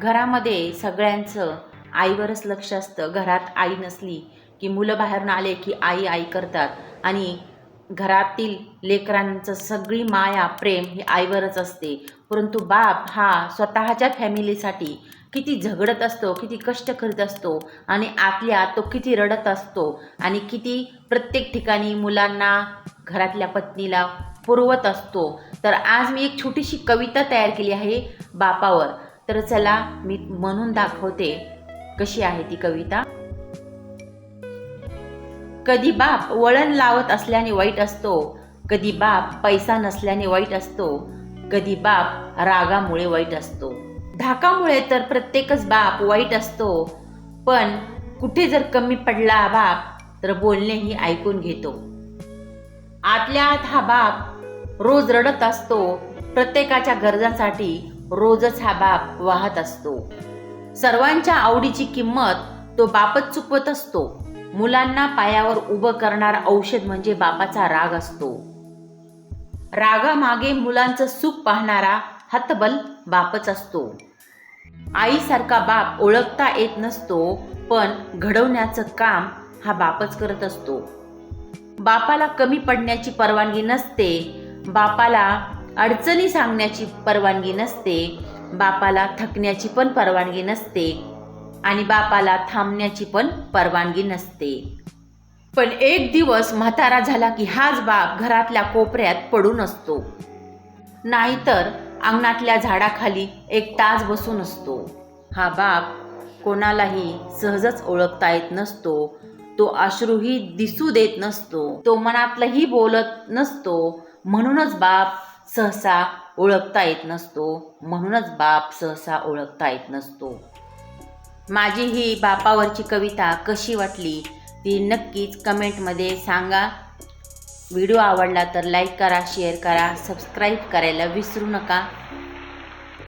घरामध्ये सगळ्यांचं आईवरच लक्ष असतं. घरात आई नसली की मुलं बाहेरून आले की आई आई करतात. आणि घरातील लेकरांचं सगळी माया प्रेम ही आईवरच असते. परंतु बाप हा स्वतःच्या फॅमिलीसाठी किती झगडत असतो किती कष्ट करीत असतो आणि आतल्या तो किती रडत असतो आणि किती प्रत्येक ठिकाणी मुलांना घरातल्या पत्नीला पुरवत असतो. तर आज मी एक छोटीशी कविता तयार केली आहे बापावर. तर चला मी म्हणून दाखवते कशी आहे ती कविता. कधी बाप वळण लावत असल्याने वाईट असतो कधी बाप पैसा नसल्याने वाईट असतो कधी बाप रागामुळे वाईट असतो. धाकामुळे तर प्रत्येकच बाप वाईट असतो पण कुठे जर कमी पडला बाप तर बोलणेही ऐकून घेतो. आतल्या आत हा बाप रोज रडत असतो प्रत्येकाच्या गरजांसाठी रोजच हा बाप वाहत असतो. सर्वांच्या आवडीची किंमत तो बापच चुकवत असतो. मुलांना पायावर उभं करणारा औषध म्हणजे बापाचा राग असतो. रागामागे मुलांचं सुख पाहणारा हतबल बापच असतो. आईसारखा बाप ओळखता येत नसतो पण घडवण्याचं काम हा बापच करत असतो. बापाला कमी पडण्याची परवानगी नसते. बापाला अडचणी सांगण्याची परवानगी नसते बापाला थकण्याची पण परवानगी नसते आणि बापाला थांबण्याची पण परवानगी नसते. पण एक दिवस म्हातारा झाला की हाच बाप घरातल्या कोपऱ्यात पडून असतो. नाहीतर अंगणातल्या झाडाखाली एक तास बसून असतो. हा बाप कोणालाही सहजच ओळखता येत नसतो. तो अश्रूही दिसू देत नसतो. तो मनातलंही बोलत नसतो. म्हणूनच बाप सहसा ओळखता येत नसतो. म्हणूनच बाप सहसा ओळखता येत नसतो. माझी ही बापावरची कविता कशी वाटली ती नक्कीच कमेंटमध्ये सांगा. व्हिडिओ आवडला तर लाईक करा शेअर करा सबस्क्राईब करायला विसरू नका.